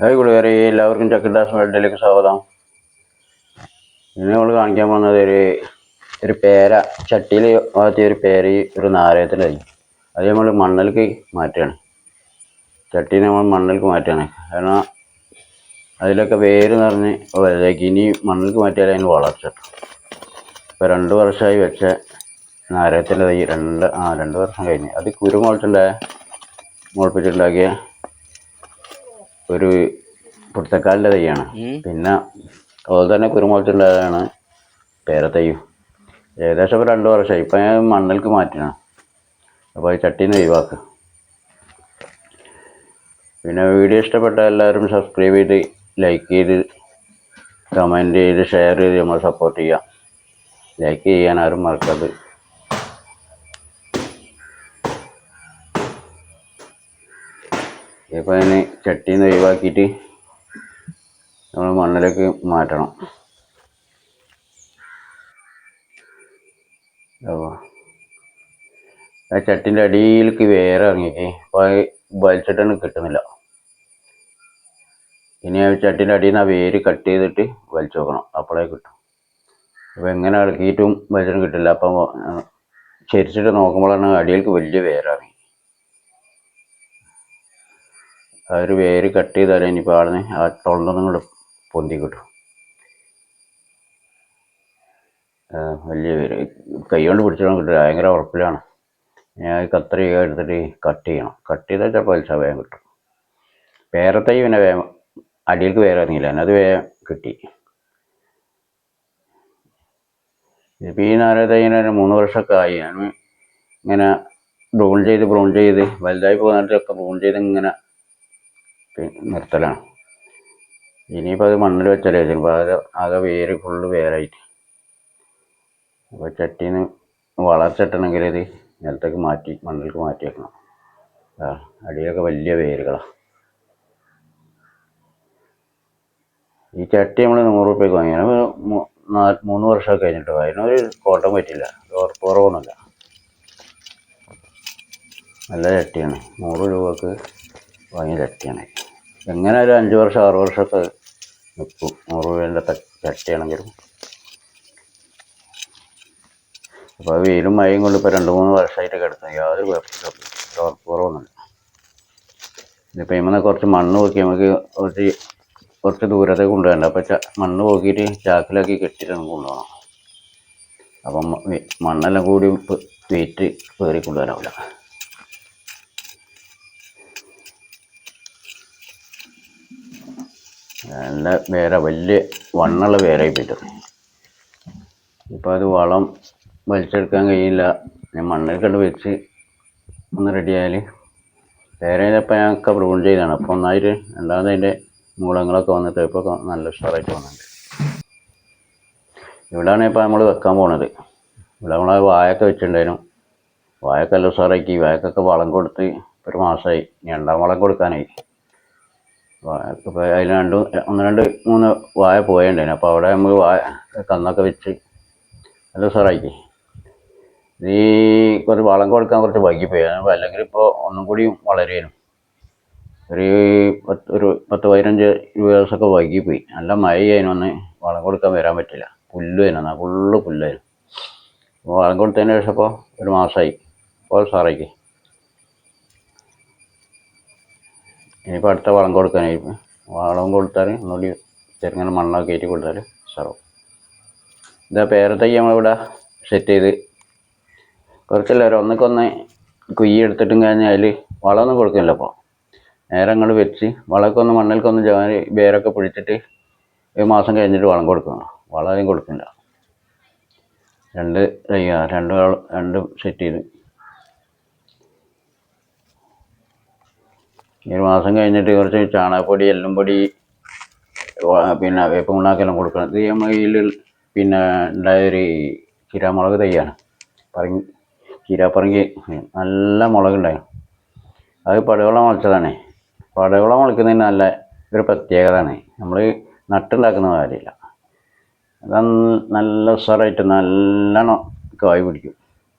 Hi കൂട്ടുകാരെ എല്ലാവർക്കും ചക്കിട്ടാസ് വേൾഡിലേക്ക് സ്വാഗതം. ഇന്ന് നമ്മൾ കാണിക്കാൻ പോകുന്നത് ഒരു ഒരു പേര ചട്ടിയിൽ വളർത്തിയ ഒരു പേര ഒരു നാരകത്തിലായി അത് നമ്മൾ മണ്ണിലേക്ക് മാറ്റുകയാണ്. ചട്ടിനെ നമ്മൾ മണ്ണിലേക്ക് മാറ്റുകയാണ്. കാരണം അതിലൊക്കെ വേര് നിറഞ്ഞ് വലുതാക്കി. ഇനി മണ്ണിലേക്ക് മാറ്റിയാലേ അതിന് വളർച്ച ഇപ്പോൾ രണ്ട് വർഷമായി വെച്ച നാരകത്തിന്റെ തൈ രണ്ട് ആ രണ്ട് വർഷം കഴിഞ്ഞ്. അത് കുരു മുളച്ചുണ്ടായ മുളപ്പിച്ചുണ്ടാക്കിയ ഒരു പുറത്തക്കാലിന്റെ തൈയാണ്. പിന്നെ അതുപോലെ തന്നെ കുരുമുളച്ചുള്ളതാണ് പേരത്തൈയും ഏകദേശം ഇപ്പോൾ രണ്ട് വർഷമായി. ഇപ്പം ഞാൻ മണ്ണൽക്ക് മാറ്റണം അപ്പോൾ ഈ ചട്ടീന്ന് ഒഴിവാക്കുക. പിന്നെ വീഡിയോ ഇഷ്ടപ്പെട്ട എല്ലാവരും സബ്സ്ക്രൈബ് ചെയ്ത് ലൈക്ക് ചെയ്ത് കമന്റ് ചെയ്ത് ഷെയർ ചെയ്ത് നമ്മൾ സപ്പോർട്ട് ചെയ്യുക. ലൈക്ക് ചെയ്യാൻ ആരും മറക്കരുത്. ഇപ്പം അതിന് ചട്ടിയിൽ നിന്ന് ഒഴിവാക്കിയിട്ട് നമ്മൾ മണ്ണിലേക്ക് മാറ്റണം. അപ്പോൾ ആ ചട്ടിന്റെ അടിയിലേക്ക് വേറെ ഇറങ്ങിയിട്ട് അപ്പോൾ അത് വലിച്ചിട്ടൊന്നും കിട്ടുന്നില്ല. ഇനി ആ ചട്ടിന്റെ അടിയിൽ നിന്ന് ആ വേര് കട്ട് ചെയ്തിട്ട് വലിച്ചു നോക്കണം അപ്പോഴേ കിട്ടും. അപ്പോൾ എങ്ങനെ ഇളക്കിയിട്ടും വലിച്ചിട്ടും കിട്ടില്ല. അപ്പം ചരിച്ചിട്ട് നോക്കുമ്പോഴാണ് അടിയിലേക്ക് വലിയ വേരിറങ്ങി ആ ഒരു വേര് കട്ട് ചെയ്താലേ ഇനിയിപ്പോൾ ആളിന് ആ തൊണ്ടൊന്നും കൂടെ പൊന്തി കിട്ടും. വലിയ വേര്. കൈ കൊണ്ട് പിടിച്ചിടാൻ കിട്ടും. ഭയങ്കര ഉറപ്പിലാണ്. ഞാൻ ഈ കത്രി എടുത്തിട്ട് കട്ട് ചെയ്യണം. കട്ട് ചെയ്താൽ ചിലപ്പോൾ പൈസ വേഗം കിട്ടും. പേരത്തൈ പിന്നെ വേഗം അടിയിലേക്ക് വേറെ ഇറങ്ങിയില്ല. അത് വേഗം കിട്ടി. ഇപ്പം ഈ നാരതൈന് ഒരു മൂന്ന് വർഷമൊക്കെ ആയി. ഞാൻ ഇങ്ങനെ ബ്രൂൺ ചെയ്ത് ബ്രൂൺ ചെയ്ത് വലുതായി പോകുന്നിടത്തൊക്കെ ബ്രൂൺ ചെയ്ത് ഇങ്ങനെ നിർത്തലാണ്. ഇനിയിപ്പോൾ അത് മണ്ണിൽ വെച്ചാലേ ചിലപ്പോൾ അത് ആകെ വേര് ഫുള്ള് വേരായിട്ട്. അപ്പോൾ ചട്ടിന്ന് വളർച്ചട്ടണമെങ്കിൽ ഇത് നിലത്തേക്ക് മാറ്റി മണ്ണിലേക്ക് മാറ്റി വെക്കണം. ആ വലിയ വേരുകളാണ് ഈ ചട്ടി നമ്മൾ നൂറ് റുപ്യക്ക് വാങ്ങി. മൂന്ന് വർഷമൊക്കെ കഴിഞ്ഞിട്ട്. അതിനൊരു കോട്ടം പറ്റില്ല. കുറവൊന്നുമില്ല നല്ല ചട്ടിയാണ്. നൂറ് രൂപക്ക് വാങ്ങിയ ചട്ടിയാണ്. എങ്ങനെ ഒരു അഞ്ച് വർഷം ആറ് വർഷമൊക്കെ നിൽക്കും നൂറ് രൂപേന്റെ ചട്ടിയാണെങ്കിലും അപ്പോൾ വെയിലും മഴയും കൊണ്ട് ഇപ്പോൾ രണ്ട് മൂന്ന് വർഷമായിട്ട് കിടക്കുന്നത് യാതൊരു കുഴപ്പമില്ല. കുറവൊന്നുമില്ല ഇതിപ്പോൾ ഇമ്മന്ന് കുറച്ച് മണ്ണ് നോക്കി നമുക്ക് കുറച്ച് കുറച്ച് ദൂരത്തേക്ക് കൊണ്ടുപോകണ്ട അപ്പോൾ മണ്ണ് പോക്കിയിട്ട് ചാക്കിലാക്കി കെട്ടിയിട്ട് നമുക്ക് കൊണ്ടുപോകണം. അപ്പം മണ്ണെല്ലാം കൂടി വെയിറ്റ് കയറി കൊണ്ടുവരാവില്ല നല്ല വേറെ വലിയ വണ്ണുള്ള വേരായി പറ്റും ഇപ്പോൾ അത് വളം വലിച്ചെടുക്കാൻ കഴിയില്ല. ഞാൻ മണ്ണിൽ വെച്ച് ഒന്ന് റെഡിയായാൽ ഇപ്പം ഞങ്ങൾക്ക് പ്രൂൺ ചെയ്താണ് അപ്പോൾ ഒന്നായിട്ട് രണ്ടാമത് അതിന്റെ മൂളങ്ങളൊക്കെ വന്നിട്ട് ഇപ്പോൾ നല്ല ഉഷാറായിട്ട് വന്നിട്ടുണ്ട്. ഇവിടെയാണ് ഇപ്പോൾ നമ്മൾ വെക്കാൻ പോണത്. ഇവിടെ നമ്മൾ വായൊക്കെ വെച്ചിട്ടുണ്ടായിരുന്നു. വായൊക്കെ നല്ല ഉഷാറാക്കി. വായക്കൊക്കെ വളം കൊടുത്ത് ഒരു മാസമായി രണ്ടാം വളം കൊടുക്കാനായി. ഇപ്പോൾ അതിൽ രണ്ട് ഒന്ന് രണ്ട് മൂന്ന് വായ പോയിട്ടുണ്ടായിരുന്നു അപ്പോൾ അവിടെ നമ്മൾ വായ കന്നൊക്കെ വെച്ച് നല്ല സാറായിക്ക് ഈ കുറച്ച് വളം കൊടുക്കാൻ കുറച്ച് വൈകിപ്പോയി. അല്ലെങ്കിൽ ഇപ്പോൾ ഒന്നും കൂടി വളരേനും. ഒരു പത്ത് ഒരു പത്ത് പതിനഞ്ച് ഇരുപത് ദിവസമൊക്കെ വൈകിപ്പോയി. നല്ല മഴയായിരുന്നു വളം കൊടുക്കാൻ വരാൻ പറ്റില്ല. പുല്ലുമായിരുന്നു ഫുള്ള് പുല്ലായിരുന്നു അപ്പോൾ വളം കൊടുത്തതിന് ശേഷം ഇപ്പോൾ ഒരു മാസമായി ഇപ്പോൾ സാറേക്ക് ഇനിയിപ്പോൾ അടുത്ത വളം കൊടുക്കാനായിരിക്കും. വളം കൊടുത്താൽ ഒന്നുകൂടി ചെറുങ്ങനെ മണ്ണൊക്കെ കയറ്റി കൊടുത്താൽ സാറാവും ഇതാ പേരത്തൈ നമ്മളിവിടെ സെറ്റ് ചെയ്ത്. കുറച്ചല്ല ഒരു ഒന്നിക്കൊന്ന് കുയ്യി എടുത്തിട്ടും കഴിഞ്ഞാൽ അതിൽ വളമൊന്നും കൊടുക്കില്ല അപ്പോൾ നേരെ അങ്ങോട്ട് വെച്ച് വളമൊക്കെ ഒന്ന് മണ്ണിൽക്കൊന്ന് ജാതി വേരൊക്കെ പിടിച്ചിട്ട് ഒരു മാസം കഴിഞ്ഞിട്ട് വളം കൊടുക്കണം. വളം അതിന് കൊടുക്കില്ല. രണ്ട് രണ്ട് രണ്ടും സെറ്റ് ചെയ്ത്. ഒരു മാസം കഴിഞ്ഞിട്ട് കുറച്ച് ചാണകപ്പൊടി എല്ലും പൊടി പിന്നെ വേപ്പം ഉണ്ടാക്കെല്ലാം കൊടുക്കണം. ഇത് നമ്മൾ പിന്നെ ഉണ്ടായൊരു ചിരാമുളക് തയ്യാണ് പറങ്ങി ചീരാപ്പറങ്കി നല്ല മുളകുണ്ടായിരുന്നു അത് പടവളം മുളച്ചതാണ്. പടവളം മുളയ്ക്കുന്നതിന് നല്ല ഒരു പ്രത്യേകതയാണ്. നമ്മൾ നട്ടുണ്ടാക്കുന്ന കാര്യമില്ല. അത് നല്ല ഉസാറായിട്ട് നല്ലോണം കായ് പിടിക്കും.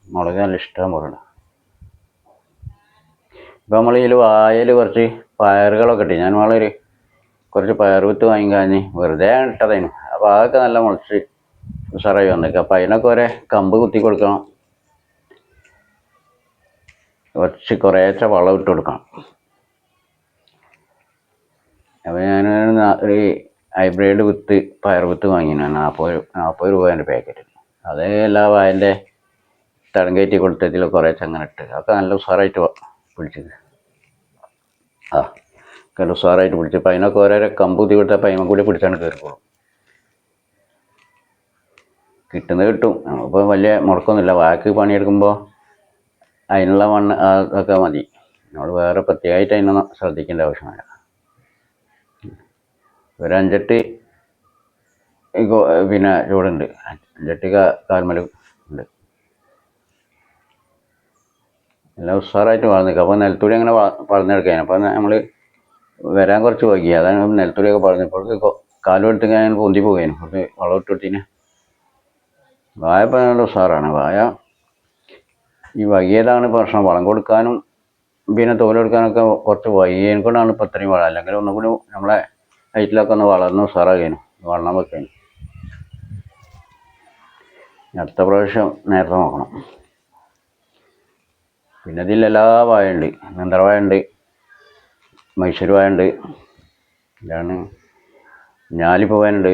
മുളക് നല്ല ഇഷ്ടം പോലെ ഉണ്ട് ഇപ്പം നമ്മൾ ഇതിൽ വായയിൽ കുറച്ച് പയറുകളൊക്കെ ഇട്ട് ഞാൻ വളരെ കുറച്ച് പയറുവിത്ത് വാങ്ങിക്കാഞ്ഞ് വെറുതെ ഇട്ടതായിരുന്നു അപ്പോൾ അതൊക്കെ നല്ല മുളച്ച് ഉഷാറായി വന്നേക്ക്. അപ്പോൾ അതിനൊക്കെ ഒരേ കമ്പ് കുത്തി കൊടുക്കണം. കുറച്ച് കുറേശ്ശെ വളം ഇട്ട് കൊടുക്കണം. അപ്പോൾ ഞാൻ ഒരു ഹൈബ്രിഡ് വിത്ത് പയർ വിത്ത് വാങ്ങിന്. നാൽപ്പത് നാൽപ്പത് രൂപേന്റെ പാക്കറ്റ് അത് എല്ലാ വായന്റെ തടം കയറ്റി കൊടുത്തതിൽ കുറേശ്ശെ അങ്ങനെ ഇട്ട്. അതൊക്കെ നല്ല ഉഷാറായിട്ട് പിടിച്ചത് ആ കണ്ടു സാറായിട്ട് പിടിച്ച് അപ്പം അതിനൊക്കെ ഓരോരോ കമ്പ് വിട്ട പൈമ കൂടി പിടിച്ചാണ് കയറിക്കോളും കിട്ടുന്നത് കിട്ടും. നമ്മളിപ്പോൾ വലിയ മുടക്കമൊന്നുമില്ല വാക്ക് പണിയെടുക്കുമ്പോൾ അതിനുള്ള മണ്ണ് അതൊക്കെ മതി. നമ്മൾ വേറെ പ്രത്യേകമായിട്ട് അതിനൊന്നും ശ്രദ്ധിക്കേണ്ട ആവശ്യമില്ല. ഒരു അഞ്ചെട്ട് പിന്നെ ചൂടുണ്ട്. അഞ്ചെട്ട് കാൽമലും ഉണ്ട് എല്ലാം ഉഷാറായിട്ട് വളർന്നിരിക്കും. അപ്പോൾ നിലത്തൂടി അങ്ങനെ പറഞ്ഞെടുക്കാൻ അപ്പോൾ നമ്മൾ വരാൻ കുറച്ച് വൈകി. അതാണ് നെൽത്തൂടിയൊക്കെ വളർന്നപ്പോൾ കാലുമെടുത്ത് ഞാൻ പൊന്തി പോകാനും കുറച്ച് വളം ഇട്ടിട്ടിന് വായ ഇപ്പോൾ നല്ല ഉഷാറാണ്. വായ ഈ വൈകിയതാണ് പ്രശ്നം. വളം കൊടുക്കാനും പിന്നെ തോലെടുക്കാനൊക്കെ കുറച്ച് വൈകിയതിനെ കൊണ്ടാണ് ഇപ്പോൾ ഇത്രയും വളം. അല്ലെങ്കിൽ ഒന്നും കൂടി നമ്മളെ ഹൈറ്റിലൊക്കെ ഒന്ന് വളർന്ന് ഉഷാറാകാനും വണ്ണം വെക്കാനും അടുത്ത പ്രാവശ്യം നേരത്തെ നോക്കണം. പിന്നെ ഇതിൽ എല്ലാ വായുണ്ട് നേന്ത്രവായ ഉണ്ട് മൈസൂർ വായുണ്ട് ഇതാണ് ഞാലിപ്പൂവാനുണ്ട്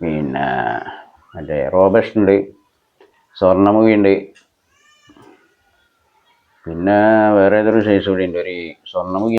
പിന്നെ മറ്റേ റോബസ്റ്റ് ഉണ്ട്. സ്വർണമുഖി ഉണ്ട് പിന്നെ വേറെ ഏതൊരു സൈസ് കൂടി ഉണ്ട്? ഒരു സ്വർണമുഖി